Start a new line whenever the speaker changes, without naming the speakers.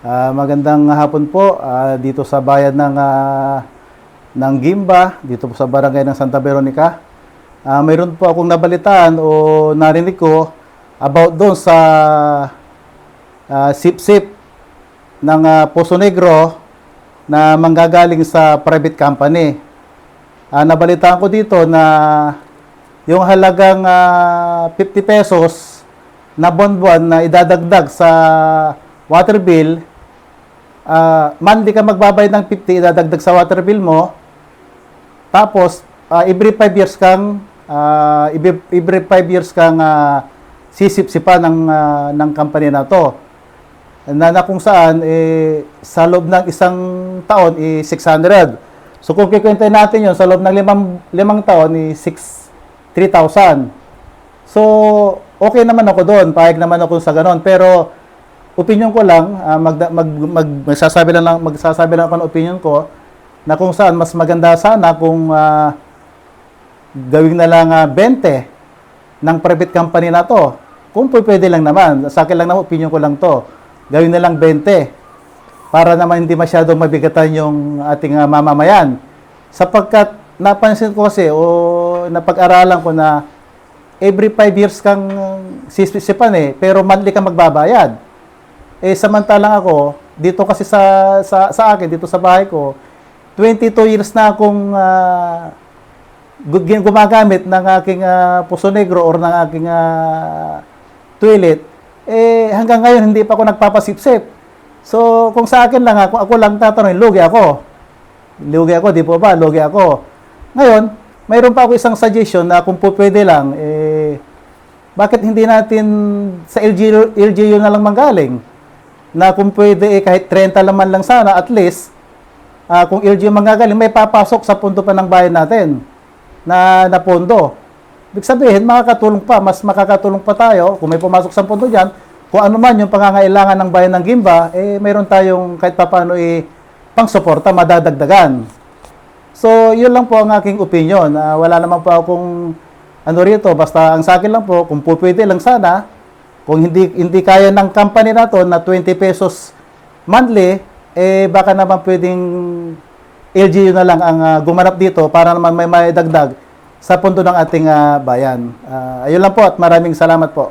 Ah, magandang hapon po ah, dito sa bayan ng ah, ng Gimba, dito po sa barangay ng Santa Veronica. Ah, mayroon po akong nabalitaan o narinig ko about doon sa ah, sip-sip ng ah, Poso Negro na manggagaling sa private company. Ah, nabalitaan ko dito na yung halagang ah, 50 pesos na buwan-buwan na idadagdag sa water bill, ah, monthly ka magbabayad ng 50, idadagdag sa water bill mo, tapos ah, every 5 years kang ah, every, every 5 years kang ah, sisip-sipa ng ah, ng company na to. Na, na kung saan eh, sa loob ng isang taon eh, 600. So kung kikwentahin natin yon sa loob ng limang, limang taon eh, 6 3,000. So, okay naman ako doon. Payag naman ako sa ganon. Pero, opinion ko lang, ah, mag, mag, mag, magsasabi lang, magsasabi lang ako ng opinion ko, na kung saan mas maganda sana kung ah, gawing na lang ah, 20 ng private company na to. Kung pwede lang naman. Sa akin lang naman, opinion ko lang to. Gawin na lang 20 para naman hindi masyadong mabigatan yung ating ah, mamamayan. Sapagkat napansin ko kasi o napag-aralan ko na every 5 years kang sisipan eh, pero monthly ka magbabayad. Eh samantalang ako, dito kasi sa, sa, sa akin, dito sa bahay ko, 22 years na akong gin- gumagamit ng aking ah, puso negro or ng aking ah, toilet, eh hanggang ngayon hindi pa ako nagpapasipsip. So kung sa akin lang ako, ako lang tatanungin, lugi ako. Lugi ako, di po ba? Lugi ako. Ngayon, mayroon pa ako isang suggestion na kung po pwede lang, eh, bakit hindi natin sa LGU, LGU na lang manggaling? Na kung pwede, eh, kahit 30 laman lang sana, at least, ah, kung LGU manggagaling, may papasok sa punto pa ng bayan natin na, na pondo. Ibig sabihin, makakatulong pa, mas makakatulong pa tayo kung may pumasok sa pondo dyan. Kung ano man yung pangangailangan ng bayan ng Gimba, eh, mayroon tayong kahit papaano eh, pang-suporta, madadagdagan. So, yun lang po ang aking opinion. Ah, wala naman po akong ano rito, basta ang sa akin lang po, kung po pwede lang sana, kung hindi hindi kaya ng company na to na 20 pesos monthly, eh baka naman pwedeng LGU na lang ang ah, gumanap dito para naman may maidagdag sa pundo ng ating ah, bayan. Ah, ayun lang po at maraming salamat po.